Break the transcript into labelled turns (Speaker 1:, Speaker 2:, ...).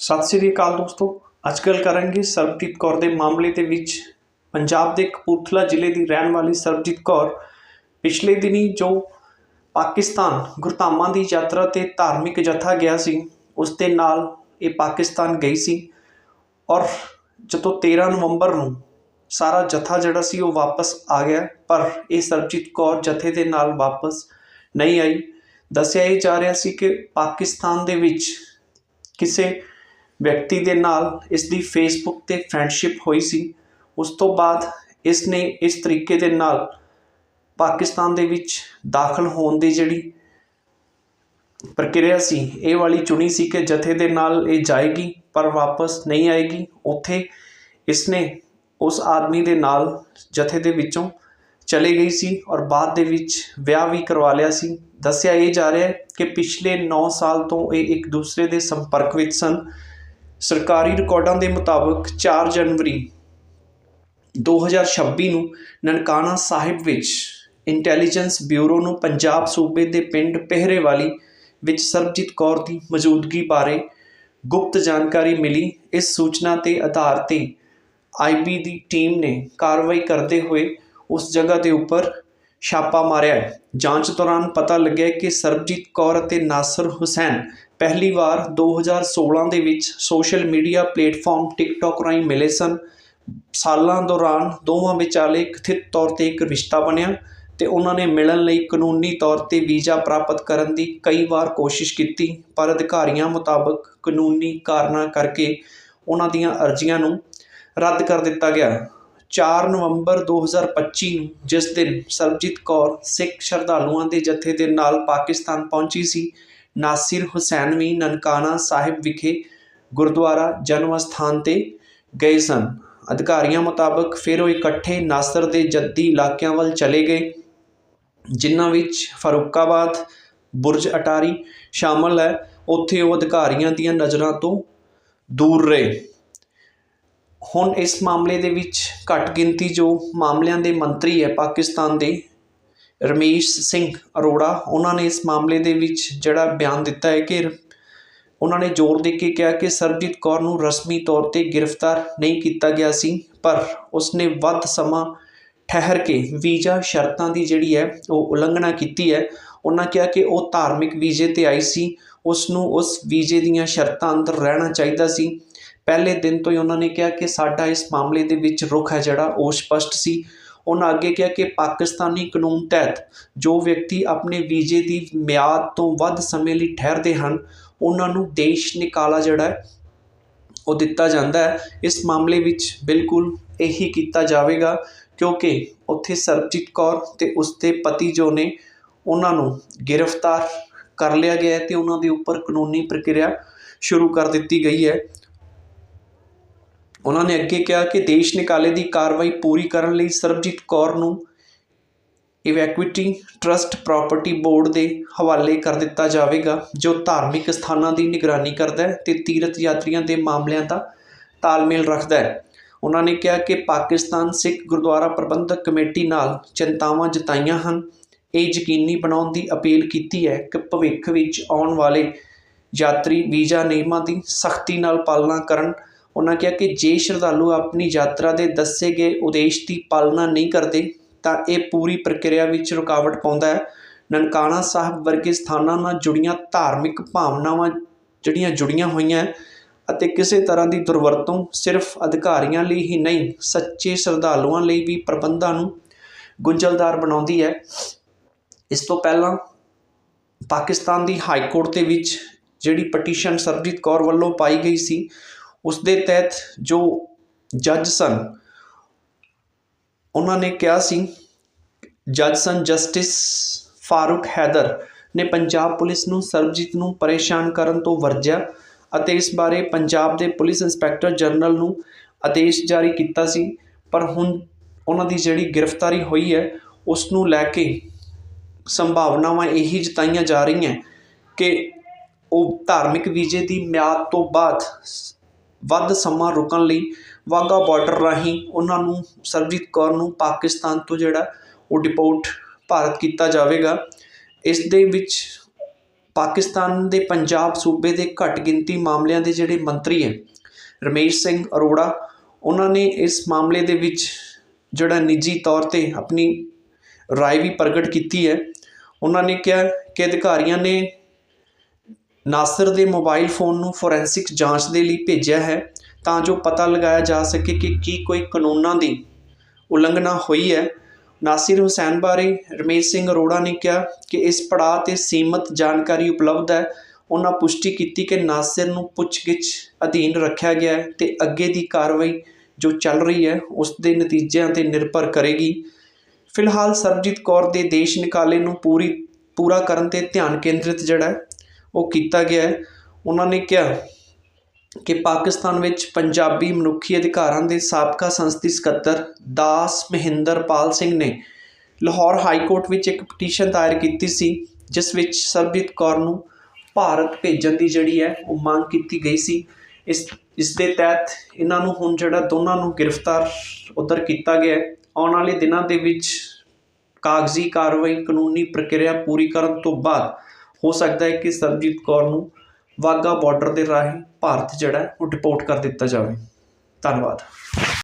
Speaker 1: ਸਤਿ ਸ੍ਰੀ ਅਕਾਲ ਦੋਸਤੋ। ਅੱਜ ਗੱਲ ਕਰਾਂਗੇ ਸਰਬਜੀਤ ਕੌਰ ਦੇ ਮਾਮਲੇ ਦੇ ਵਿੱਚ। ਪੰਜਾਬ ਦੇ ਕਪੂਰਥਲਾ ਜ਼ਿਲ੍ਹੇ ਦੀ ਰਹਿਣ ਵਾਲੀ ਸਰਬਜੀਤ ਕੌਰ ਪਿਛਲੇ ਦਿਨੀ ਜੋ ਪਾਕਿਸਤਾਨ ਗੁਰਧਾਮਾਂ ਦੀ ਯਾਤਰਾ ਤੇ ਧਾਰਮਿਕ ਜਥਾ ਗਿਆ ਸੀ, ਉਸ ਦੇ ਨਾਲ ਇਹ ਪਾਕਿਸਤਾਨ ਗਈ ਸੀ ਔਰ ਜਦੋਂ 13 ਨਵੰਬਰ ਨੂੰ ਸਾਰਾ ਜਥਾ ਜਿਹੜਾ ਸੀ ਉਹ ਵਾਪਸ ਆ ਗਿਆ, ਪਰ ਇਹ ਸਰਬਜੀਤ ਕੌਰ ਜਥੇ ਦੇ ਨਾਲ ਵਾਪਸ ਨਹੀਂ ਆਈ। ਦੱਸਿਆ ਇਹ ਜਾ ਰਿਹਾ ਸੀ ਕਿ ਪਾਕਿਸਤਾਨ ਦੇ ਵਿੱਚ ਕਿਸੇ ਵਿਅਕਤੀ ਦੇ ਨਾਲ ਇਸ ਦੀ ਫੇਸਬੁੱਕ ਤੇ ਫਰੈਂਡਸ਼ਿਪ ਹੋਈ ਸੀ। ਉਸ ਤੋਂ ਬਾਅਦ ਇਸ ਨੇ ਇਸ ਤਰੀਕੇ ਦੇ ਨਾਲ ਪਾਕਿਸਤਾਨ ਦੇ ਵਿੱਚ ਦਾਖਲ ਹੋਣ ਦੀ ਜਿਹੜੀ ਪ੍ਰਕਿਰਿਆ ਸੀ, ਇਹ ਵਾਲੀ ਚੁਣੀ ਸੀ ਕਿ ਜਥੇ ਦੇ ਨਾਲ ਇਹ ਜਾਏਗੀ ਪਰ ਵਾਪਸ ਨਹੀਂ ਆਏਗੀ। ਉੱਥੇ ਇਸ ਨੇ ਉਸ ਆਦਮੀ ਦੇ ਨਾਲ ਜਥੇ ਦੇ ਵਿੱਚੋਂ ਚਲੇ ਗਈ ਸੀ ਔਰ ਬਾਅਦ ਦੇ ਵਿੱਚ ਵਿਆਹ ਵੀ ਕਰਵਾ ਲਿਆ ਸੀ। ਦੱਸਿਆ ਇਹ ਜਾ ਰਿਹਾ ਹੈ ਕਿ ਪਿਛਲੇ 9 ਸਾਲ ਤੋਂ ਇਹ ਇੱਕ ਦੂਸਰੇ ਦੇ ਸੰਪਰਕ ਵਿੱਚ ਸਨ। ਸਰਕਾਰੀ ਰਿਕਾਰਡਾਂ ਦੇ ਮੁਤਾਬਕ 4 ਜਨਵਰੀ 2026 ਨੂੰ ਨਨਕਾਣਾ ਸਾਹਿਬ ਵਿੱਚ ਇੰਟੈਲੀਜੈਂਸ ਬਿਊਰੋ ਨੂੰ ਪੰਜਾਬ ਸੂਬੇ ਦੇ ਪਿੰਡ ਪਹਿਰੇਵਾਲੀ ਵਿੱਚ ਸਰਬਜੀਤ ਕੌਰ ਦੀ ਮੌਜੂਦਗੀ ਬਾਰੇ ਗੁਪਤ ਜਾਣਕਾਰੀ ਮਿਲੀ। ਇਸ ਸੂਚਨਾ ਤੇ ਆਧਾਰ ਤੇ ਆਈਬੀ ਦੀ ਟੀਮ ਨੇ ਕਾਰਵਾਈ ਕਰਦੇ ਹੋਏ ਉਸ ਜਗ੍ਹਾ ਦੇ ਉੱਪਰ ਛਾਪਾ ਮਾਰਿਆ ਜਾਂਚ ਦੌਰਾਨ ਪਤਾ ਲੱਗਿਆ ਕਿ ਸਰਬਜੀਤ ਕੌਰ ਅਤੇ ਨਾਸਰ ਹੁਸੈਨ ਪਹਿਲੀ ਵਾਰ 2016 ਦੇ ਵਿੱਚ ਸੋਸ਼ਲ ਮੀਡੀਆ ਪਲੇਟਫਾਰਮ ਟਿਕਟੌਕ ਰਾਹੀਂ ਮਿਲੇ ਸਨ। ਸਾਲਾਂ ਦੌਰਾਨ ਦੋਵਾਂ ਵਿਚਾਲੇ ਕਥਿਤ ਤੌਰ ਤੇ ਇੱਕ ਰਿਸ਼ਤਾ ਬਣਿਆ ਤੇ ਉਹਨਾਂ ਨੇ ਮਿਲਣ ਲਈ ਕਾਨੂੰਨੀ ਤੌਰ ਤੇ ਵੀਜ਼ਾ ਪ੍ਰਾਪਤ ਕਰਨ ਦੀ ਕਈ ਵਾਰ ਕੋਸ਼ਿਸ਼ ਕੀਤੀ, ਪਰ ਅਧਿਕਾਰੀਆਂ ਮੁਤਾਬਕ ਕਾਨੂੰਨੀ ਕਾਰਨਾਂ ਕਰਕੇ ਉਹਨਾਂ ਦੀਆਂ ਅਰਜ਼ੀਆਂ ਨੂੰ ਰੱਦ ਕਰ ਦਿੱਤਾ ਗਿਆ। 4 ਨਵੰਬਰ 2025 ਨੂੰ ਜਿਸ ਦਿਨ ਸਰਬਜੀਤ ਕੌਰ ਸਿੱਖ ਸ਼ਰਧਾਲੂਆਂ ਦੇ ਜਥੇ ਦੇ ਨਾਲ ਪਾਕਿਸਤਾਨ ਪਹੁੰਚੀ ਸੀ, ਨਾਸਿਰ ਹੁਸੈਨਵੀ ਨਨਕਾਣਾ ਸਾਹਿਬ ਵਿਖੇ ਗੁਰਦੁਆਰਾ ਜਨਮ ਸਥਾਨ ਤੇ ਗਏ ਸਨ। ਅਧਿਕਾਰੀਆਂ ਮੁਤਾਬਕ ਫਿਰ ਉਹ ਇਕੱਠੇ ਨਾਸਰ ਦੇ ਜੱਦੀ ਇਲਾਕਿਆਂ ਵੱਲ ਚਲੇ ਗਏ, ਜਿਨ੍ਹਾਂ ਵਿੱਚ ਫਾਰੂਕਾਬਾਦ ਬੁਰਜ ਅਟਾਰੀ ਸ਼ਾਮਲ ਹੈ। ਉੱਥੇ ਉਹ ਅਧਿਕਾਰੀਆਂ ਦੀਆਂ ਨਜ਼ਰਾਂ ਤੋਂ ਦੂਰ ਰਹੇ। ਹੁਣ ਇਸ ਮਾਮਲੇ ਦੇ ਵਿੱਚ ਘੱਟ ਗਿਣਤੀ ਜੋ ਮਾਮਲਿਆਂ ਦੇ ਮੰਤਰੀ ਹੈ ਪਾਕਿਸਤਾਨ ਦੇ, ਰਮੇਸ਼ ਸਿੰਘ ਅਰੋੜਾ, ਉਹਨਾਂ ਨੇ ਇਸ ਮਾਮਲੇ ਦੇ ਵਿੱਚ ਜਿਹੜਾ ਬਿਆਨ ਦਿੱਤਾ ਹੈ ਕਿ ਉਹਨਾਂ ਨੇ ਜ਼ੋਰ ਦੇ ਕੇ ਕਿਹਾ ਕਿ ਸਰਬਜੀਤ ਕੌਰ ਨੂੰ ਰਸਮੀ ਤੌਰ ਤੇ ਗ੍ਰਿਫਤਾਰ ਨਹੀਂ ਕੀਤਾ ਗਿਆ ਸੀ, ਪਰ ਉਸਨੇ ਵੱਧ ਸਮਾਂ ਠਹਿਰ ਕੇ ਵੀਜ਼ਾ ਸ਼ਰਤਾਂ ਦੀ ਜਿਹੜੀ ਹੈ ਉਹ ਉਲੰਘਣਾ ਕੀਤੀ ਹੈ। ਉਹਨਾਂ ਕਿਹਾ ਕਿ ਉਹ ਧਾਰਮਿਕ ਵੀਜ਼ੇ ਤੇ ਆਈ ਸੀ ਉਸ ਨੂੰ ਉਸ ਵੀਜ਼ੇ ਦੀਆਂ ਸ਼ਰਤਾਂ ਅੰਦਰ ਰਹਿਣਾ ਚਾਹੀਦਾ ਸੀ। ਪਹਿਲੇ ਦਿਨ ਤੋਂ ਹੀ ਉਹਨਾਂ ਨੇ ਕਿਹਾ ਕਿ ਸਾਡਾ ਇਸ ਮਾਮਲੇ ਦੇ ਵਿੱਚ ਰੁਖ ਹੈ ਜਿਹੜਾ, ਉਹ ਸਪਸ਼ਟ ਸੀ। ਉਹਨਾਂ ਅੱਗੇ ਕਿਹਾ ਕਿ ਪਾਕਿਸਤਾਨੀ ਕਾਨੂੰਨ ਤਹਿਤ ਜੋ ਵਿਅਕਤੀ ਆਪਣੇ ਵੀਜ਼ੇ ਦੀ ਮਿਆਦ ਤੋਂ ਵੱਧ ਸਮੇਂ ਲਈ ਠਹਿਰਦੇ ਹਨ, ਉਹਨਾਂ ਨੂੰ ਦੇਸ਼ ਨਿਕਾਲਾ ਜਿਹੜਾ ਹੈ, ਉਹ ਦਿੱਤਾ ਜਾਂਦਾ ਹੈ। ਇਸ ਮਾਮਲੇ ਵਿੱਚ ਬਿਲਕੁਲ ਇਹੀ ਕੀਤਾ ਜਾਵੇਗਾ, ਕਿਉਂਕਿ ਉੱਥੇ ਸਰਬਜੀਤ ਕੌਰ ਤੇ ਉਸਦੇ ਪਤੀ ਜੋ ਨੇ, ਉਹਨਾਂ ਨੂੰ ਗ੍ਰਿਫਤਾਰ ਕਰ ਲਿਆ ਗਿਆ ਹੈ ਤੇ ਉਹਨਾਂ ਦੇ ਉੱਪਰ ਕਾਨੂੰਨੀ ਪ੍ਰਕਿਰਿਆ ਸ਼ੁਰੂ ਕਰ ਦਿੱਤੀ ਗਈ ਹੈ। ਉਹਨਾਂ ਨੇ ਅੱਗੇ ਕਿਹਾ ਕਿ ਦੇਸ਼ ਨਿਕਾਲੇ ਦੀ ਕਾਰਵਾਈ ਪੂਰੀ ਕਰਨ ਲਈ ਸਰਬਜੀਤ ਕੌਰ ਨੂੰ ਇਵੈਕੁਇਟੀ ਟਰਸਟ ਪ੍ਰਾਪਰਟੀ ਬੋਰਡ ਦੇ ਹਵਾਲੇ ਕਰ ਦਿੱਤਾ ਜਾਵੇਗਾ, ਜੋ ਧਾਰਮਿਕ ਸਥਾਨਾਂ ਦੀ ਨਿਗਰਾਨੀ ਕਰਦਾ ਹੈ ਤੇ ਤੀਰਥ ਯਾਤਰੀਆਂ ਦੇ ਮਾਮਲਿਆਂ ਦਾ ਤਾਲਮੇਲ ਰੱਖਦਾ ਹੈ। ਉਹਨਾਂ ਨੇ ਕਿਹਾ ਕਿ ਪਾਕਿਸਤਾਨ ਸਿੱਖ ਗੁਰਦੁਆਰਾ ਪ੍ਰਬੰਧਕ ਕਮੇਟੀ ਨਾਲ ਚਿੰਤਾਵਾਂ ਜਤਾਈਆਂ ਹਨ। ਇਹ ਯਕੀਨੀ ਬਣਾਉਣ ਦੀ ਅਪੀਲ ਕੀਤੀ ਹੈ ਕਿ ਭਵਿੱਖ ਵਿੱਚ ਆਉਣ ਵਾਲੇ ਯਾਤਰੀ ਵੀਜ਼ਾ ਨਿਯਮਾਂ ਦੀ ਸਖਤੀ ਨਾਲ ਪਾਲਣਾ ਕਰਨ ਉਹਨਾਂ ਕਿਹਾ ਕਿ ਜੇ ਸ਼ਰਧਾਲੂ ਆਪਣੀ ਯਾਤਰਾ ਦੇ ਦੱਸੇ ਗਏ ਉਦੇਸ਼ ਦੀ ਪਾਲਣਾ ਨਹੀਂ ਕਰਦੇ, ਤਾਂ ਇਹ ਪੂਰੀ ਪ੍ਰਕਿਰਿਆ ਵਿੱਚ ਰੁਕਾਵਟ ਪਾਉਂਦਾ ਹੈ। ਨਨਕਾਣਾ ਸਾਹਿਬ ਵਰਗੇ ਸਥਾਨਾਂ ਨਾਲ ਜੁੜੀਆਂ ਧਾਰਮਿਕ ਭਾਵਨਾਵਾਂ ਜਿਹੜੀਆਂ ਜੁੜੀਆਂ ਹੋਈਆਂ ਅਤੇ ਕਿਸੇ ਤਰ੍ਹਾਂ ਦੀ ਦੁਰਵਰਤੋਂ ਸਿਰਫ ਅਧਿਕਾਰੀਆਂ ਲਈ ਹੀ ਨਹੀਂ, ਸੱਚੇ ਸ਼ਰਧਾਲੂਆਂ ਲਈ ਵੀ ਪ੍ਰਬੰਧਾਂ ਨੂੰ ਗੁੰਝਲਦਾਰ ਬਣਾਉਂਦੀ ਹੈ। ਇਸ ਤੋਂ ਪਹਿਲਾਂ ਪਾਕਿਸਤਾਨ ਦੀ ਹਾਈ ਕੋਰਟ ਦੇ ਵਿੱਚ ਜਿਹੜੀ ਪਟੀਸ਼ਨ ਸਰਬਜੀਤ ਕੌਰ ਵੱਲੋਂ ਪਾਈ ਗਈ ਸੀ ਉਸ ਦੇ ਤਹਿਤ ਜੋ ਜੱਜ ਸਨ, ਉਹਨਾਂ ਨੇ ਕਿਹਾ ਸੀ, ਜੱਜ ਸਨ ਜਸਟਿਸ ਫਾਰੂਕ ਹੈਦਰ ਨੇ ਪੰਜਾਬ ਪੁਲਿਸ ਨੂੰ ਸਰਬਜੀਤ ਨੂੰ ਪਰੇਸ਼ਾਨ ਕਰਨ ਤੋਂ ਵਰਜਿਆ ਅਤੇ ਇਸ ਬਾਰੇ ਪੰਜਾਬ ਦੇ ਪੁਲਿਸ ਇੰਸਪੈਕਟਰ ਜਨਰਲ ਨੂੰ ਆਦੇਸ਼ ਜਾਰੀ ਕੀਤਾ ਸੀ, ਪਰ ਹੁਣ ਉਹਨਾਂ ਦੀ ਜਿਹੜੀ ਗ੍ਰਿਫਤਾਰੀ ਹੋਈ ਹੈ, ਉਸ ਨੂੰ ਲੈ ਕੇ ਸੰਭਾਵਨਾਵਾਂ ਇਹੀ ਜਤਾਈਆਂ ਜਾ ਰਹੀਆਂ ਕਿ ਉਹ ਧਾਰਮਿਕ ਵੀਜ਼ੇ ਦੀ ਮਿਆਦ ਤੋਂ ਬਾਅਦ ਵੱਧ ਸਮਾਂ ਰੁਕਣ ਲਈ ਵਾਹਗਾ ਬਾਰਡਰ ਰਾਹੀਂ ਉਹਨਾਂ ਨੂੰ ਸਰਬਜੀਤ ਕੌਰ ਨੂੰ ਪਾਕਿਸਤਾਨ ਤੋਂ ਜਿਹੜਾ ਉਹ ਡਿਪੋਰਟ ਭਾਰਤ ਕੀਤਾ ਜਾਵੇਗਾ। ਇਸ ਦੇ ਵਿੱਚ ਪਾਕਿਸਤਾਨ ਦੇ ਪੰਜਾਬ ਸੂਬੇ ਦੇ ਘੱਟ ਗਿਣਤੀ ਮਾਮਲਿਆਂ ਦੇ ਜਿਹੜੇ ਮੰਤਰੀ ਹੈ, ਰਮੇਸ਼ ਸਿੰਘ ਅਰੋੜਾ, ਉਹਨਾਂ ਨੇ ਇਸ ਮਾਮਲੇ ਦੇ ਵਿੱਚ ਜਿਹੜਾ ਨਿੱਜੀ ਤੌਰ ਤੇ ਆਪਣੀ ਰਾਏ ਵੀ ਪ੍ਰਗਟ ਕੀਤੀ ਹੈ। ਉਹਨਾਂ ਨੇ ਕਿਹਾ ਕਿ ਅਧਿਕਾਰੀਆਂ ਨੇ ਨਾਸਰ ਦੇ ਮੋਬਾਈਲ ਫੋਨ ਨੂੰ ਫੋਰੈਂਸਿਕ ਜਾਂਚ ਦੇ ਲਈ ਭੇਜਿਆ ਹੈ ਤਾਂ ਜੋ ਪਤਾ ਲਗਾਇਆ ਜਾ ਸਕੇ ਕਿ ਕੀ ਕੋਈ ਕਾਨੂੰਨਾਂ ਦੀ ਉਲੰਘਣਾ ਹੋਈ ਹੈ। ਨਾਸਿਰ ਹੁਸੈਨ ਬਾਰੇ ਰਮੇਸ਼ ਸਿੰਘ ਅਰੋੜਾ ਨੇ ਕਿਹਾ ਕਿ ਇਸ ਪੜਾਅ ਤੇ ਸੀਮਤ ਜਾਣਕਾਰੀ ਉਪਲਬਧ ਹੈ। ਉਹਨਾਂ ਪੁਸ਼ਟੀ ਕੀਤੀ ਕਿ ਨਾਸਿਰ ਨੂੰ ਪੁੱਛਗਿੱਛ ਅਧੀਨ ਰੱਖਿਆ ਗਿਆ ਹੈ ਤੇ ਅੱਗੇ ਦੀ ਕਾਰਵਾਈ ਜੋ ਚੱਲ ਰਹੀ ਹੈ, ਉਸ ਦੇ ਨਤੀਜਿਆਂ ਤੇ ਨਿਰਭਰ ਕਰੇਗੀ। ਫਿਲਹਾਲ ਸਰਬਜੀਤ ਕੌਰ ਦੇ ਦੇਸ਼ ਨਿਕਾਲੇ ਨੂੰ ਪੂਰੀ, ਪੂਰਾ ਕਰਨ ਤੇ ਧਿਆਨ ਕੇਂਦਰਿਤ ਜਿਹੜਾ ਉਹ ਕੀਤਾ ਗਿਆ ਹੈ। ਉਹਨਾਂ ਨੇ ਕਿਹਾ ਕਿ ਪਾਕਿਸਤਾਨ ਵਿੱਚ ਪੰਜਾਬੀ ਮਨੁੱਖੀ ਅਧਿਕਾਰਾਂ ਦੇ ਸਾਬਕਾ ਸੰਸਦੀ ਸਕੱਤਰ ਦਾਸ ਮਹਿੰਦਰਪਾਲ ਸਿੰਘ ਨੇ ਲਾਹੌਰ ਹਾਈ ਕੋਰਟ ਵਿੱਚ ਇੱਕ ਪਟੀਸ਼ਨ ਦਾਇਰ ਕੀਤੀ ਸੀ, ਜਿਸ ਵਿੱਚ ਸਰਬਜੀਤ ਕੌਰ ਨੂੰ ਭਾਰਤ ਭੇਜਣ ਦੀ ਜਿਹੜੀ ਹੈ ਉਹ ਮੰਗ ਕੀਤੀ ਗਈ ਸੀ। ਇਸ ਇਸ ਦੇ ਤਹਿਤ ਇਹਨਾਂ ਨੂੰ ਹੁਣ ਜਿਹੜਾ ਦੋਨਾਂ ਨੂੰ ਗ੍ਰਿਫਤਾਰ ਉਧਰ ਕੀਤਾ ਗਿਆ ਆਉਣ ਵਾਲੇ ਦਿਨਾਂ ਦੇ ਵਿੱਚ ਕਾਗਜ਼ੀ ਕਾਰਵਾਈ ਕਾਨੂੰਨੀ ਪ੍ਰਕਿਰਿਆ ਪੂਰੀ ਕਰਨ ਤੋਂ ਬਾਅਦ ਹੋ ਸਕਦਾ ਹੈ ਕਿ ਸਰਬਜੀਤ ਕੌਰ ਨੂੰ ਵਾਹਗਾ ਬਾਰਡਰ ਦੇ ਰਾਹੀਂ ਭਾਰਤ ਜਿਹੜਾ ਉਹ ਡਿਪੋਰਟ ਕਰ ਦਿੱਤਾ ਜਾਵੇ। ਧੰਨਵਾਦ।